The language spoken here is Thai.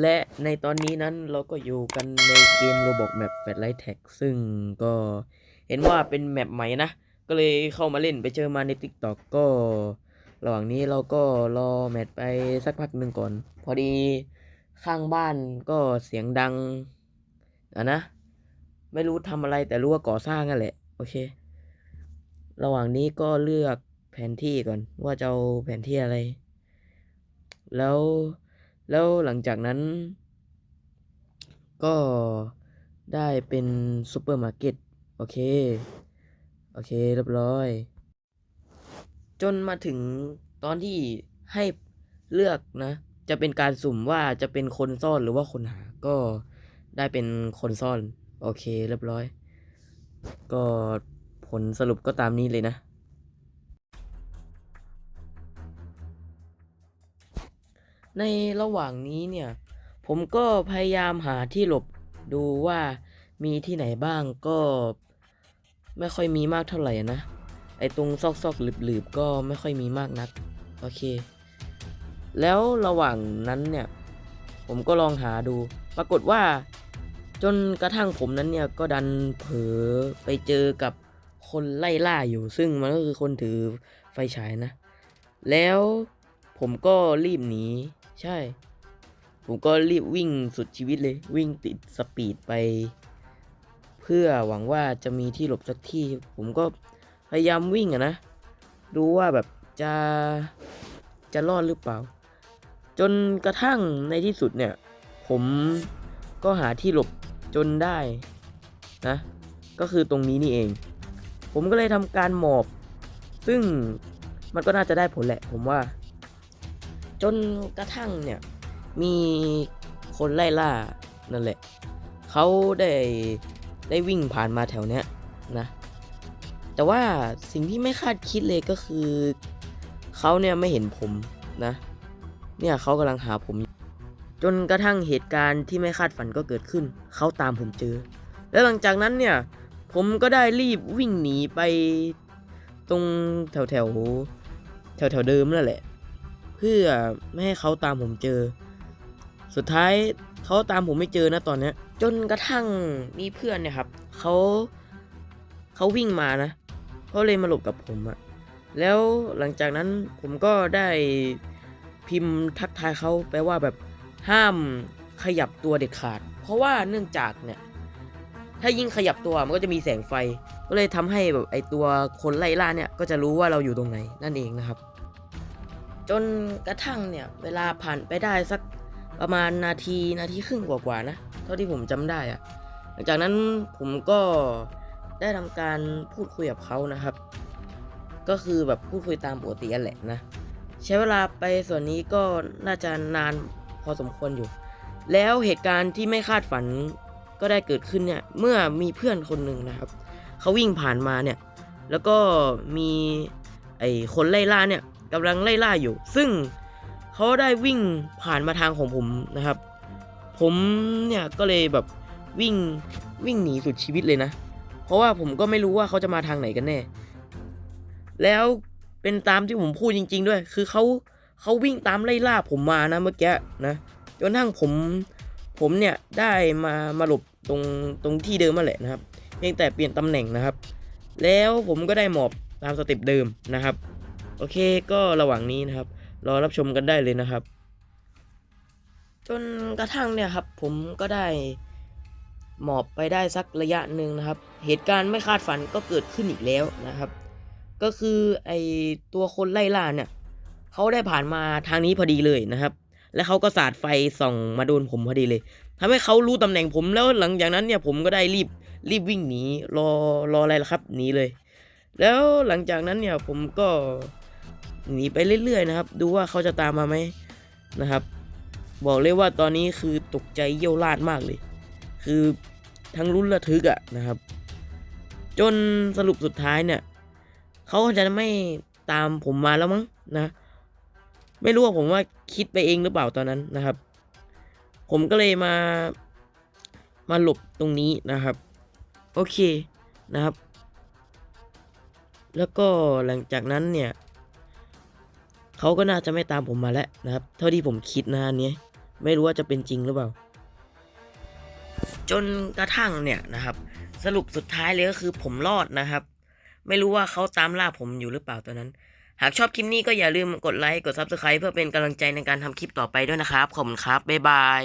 และในตอนนี้นั้นเราก็อยู่กันในเกม Roblox Map f a t l i g h t Tag ซึ่งก็เห็นว่าเป็นแมปใหม่นะ ก็เลยเข้ามาเล่นไปเจอมาใน TikTok ก็ ระหว่างนี้เราก็รอแมทไปสักพักหนึ่งก่อน พอดีข้างบ้านก็เสียงดังอะนะ ไม่รู้ทำอะไรแต่รู้ว่าก่อสร้างนั่นแหละ โอเค ระหว่างนี้ก็เลือกแผนที่ก่อน ว่าจะเอาแผนที่อะไร แล้ว แล้วหลังจากนั้น ก็ได้เป็นซูเปอร์มาร์เก็ตโอเค โอเค เรียบร้อย จนมาถึงตอนที่ให้เลือกนะ จะเป็นการสุ่มว่าจะเป็นคนซ่อนหรือว่าคนหา ก็ได้เป็นคนซ่อน โอเค เรียบร้อย ก็ผลสรุปก็ตามนี้เลยนะ ในระหว่างนี้เนี่ย ผมก็พยายามหาที่หลบดูว่ามีที่ไหนบ้างก็ไม่ค่อยมีมากเท่าไหร่นะ ไอตรงซอกซอกๆหลืบๆก็ไม่ค่อยมีมากนัก โอเค แล้วระหว่างนั้นเนี่ย ผมก็ลองหาดู ปรากฏว่า จนกระทั่งผมนั้นเนี่ยก็ดันเผลอไปเจอกับคนไล่ล่าอยู่ ซึ่งมันก็คือคนถือไฟฉายนะ แล้วผมก็รีบหนี ใช่ ผมก็รีบวิ่งสุดชีวิตเลย วิ่งติดสปีดไป เพื่อหวังว่าจะมีที่หลบสักที่ ผมก็พยายามวิ่งอะนะ ดูว่าแบบจะจะรอดหรือเปล่า จนกระทั่งในที่สุดเนี่ย ผมก็หาที่หลบจนได้นะ ก็คือตรงนี้นี่เอง ผมก็เลยทำการหมอบ ซึ่งมันก็น่าจะได้ผลแหละ ผมว่า จนกระทั่งเนี่ย มีคนไล่ล่านั่นแหละเขาได้ได้วิ่งผ่านมาแถวเนี้ยนะ แต่ว่าสิ่งที่ไม่คาดคิดเลยก็คือเขาเนี่ยไม่เห็นผมนะ เนี่ยเขากำลังหาผม จนกระทั่งเหตุการณ์ที่ไม่คาดฝันก็เกิดขึ้น เขาตามผมเจอ แล้วหลังจากนั้นเนี่ย ผมก็ได้รีบวิ่งหนีไปตรงแถวแถวแถวแถวเดิมนั่นแหละ เพื่อไม่ให้เขาตามผมเจอ สุดท้ายเขาตามผมไม่เจอนะตอนเนี้ยจนกระทั่งมีเพื่อนเนี่ยครับเขาเขาวิ่งมานะเขาเลยมาหลบกับผมอะแล้วหลังจากนั้นผมก็ได้พิมพ์ทักทายเขาไปว่าแบบห้ามขยับตัวเด็ดขาด เพราะว่าเนื่องจากเนี่ย ถ้ายิ่งขยับตัวมันก็จะมีแสงไฟ ก็เลยทำให้แบบไอตัวคนไล่ล่าเนี่ยก็จะรู้ว่าเราอยู่ตรงไหนนั่นเองนะครับ จนกระทั่งเนี่ย เวลาผ่านไปได้สักประมาณนาทีนาทีครึ่งกว่าๆนะ เท่าที่ผมจำได้อะหลังจากนั้นผมก็ได้ทำการพูดคุยกับเขานะครับ ก็คือแบบพูดคุยตามปกติแหละนะ ใช้เวลาไปส่วนนี้ก็น่าจะนานพอสมควรอยู่ แล้วเหตุการณ์ที่ไม่คาดฝันก็ได้เกิดขึ้นเนี่ย เมื่อมีเพื่อนคนหนึ่งนะครับ เขาวิ่งผ่านมาเนี่ย แล้วก็มีไอ้คนไล่ล่าเนี่ย กำลังไล่ล่าอยู่ ซึ่งเขาได้วิ่งผ่านมาทางของผมนะครับ ผมเนี่ยก็เลยแบบวิ่งวิ่งหนีสุดชีวิตเลยนะ เพราะว่าผมก็ไม่รู้ว่าเขาจะมาทางไหนกันแน่ แล้วเป็นตามที่ผมพูดจริง ๆ ด้วย คือเขาเขาวิ่งตามไล่ล่าผมมานะเมื่อกี้นะจนทั้งผมผมเนี่ยได้มามาหลบตรงตรงที่เดิมมาแหละนะครับ เพียงแต่เปลี่ยนตำแหน่งนะครับ แล้วผมก็ได้หมอบตามสเต็ปเดิมนะครับ โอเคก็ระหว่างนี้นะครับ รอรับชมกันได้เลยนะครับ จนกระทั่งเนี่ยครับผมก็ได้หมอบไปได้สักระยะหนึ่งนะครับ เหตุการณ์ไม่คาดฝันก็เกิดขึ้นอีกแล้วนะครับ ก็คือไอตัวคนไล่ล่าเนี่ยเขาได้ผ่านมาทางนี้พอดีเลยนะครับ และเขาก็สาดไฟส่องมาโดนผมพอดีเลยทำให้เขารู้ตำแหน่งผมแล้วหลังจากนั้นเนี่ยผมก็ได้รีบรีบวิ่งหนีรอรออะไรล่ะครับหนีเลย แล้วหลังจากนั้นเนี่ยผมก็ หนีไปเรื่อยๆนะครับ ดูว่าเขาจะตามมาไหมนะครับ บอกเลยว่าตอนนี้คือตกใจเยี่ยวลาดมากเลย คือทั้งรุนระทึกอะนะครับ จนสรุปสุดท้ายเนี่ยเขาจะไม่ตามผมมาแล้วมั้งนะ ไม่รู้ว่าผมว่าคิดไปเองหรือเปล่าตอนนั้นนะครับ ผมก็เลยมามาหลบตรงนี้นะครับ โอเคนะครับ แล้วก็หลังจากนั้นเนี่ย เขาก็น่าจะไม่ตามผมมาแล้วนะครับ เท่าที่ผมคิดนะอันนี้ไม่รู้ว่าจะเป็นจริงหรือเปล่า จนกระทั่งเนี่ยนะครับ สรุปสุดท้ายเลยก็คือผมรอดนะครับ ไม่รู้ว่าเขาตามล่าผมอยู่หรือเปล่าตอนนั้น หากชอบคลิปนี้ก็อย่าลืมกดไลค์กด Subscribe เพื่อเป็นกำลังใจในการทำคลิปต่อไปด้วยนะครับขอบคุณครับบ๊ายบาย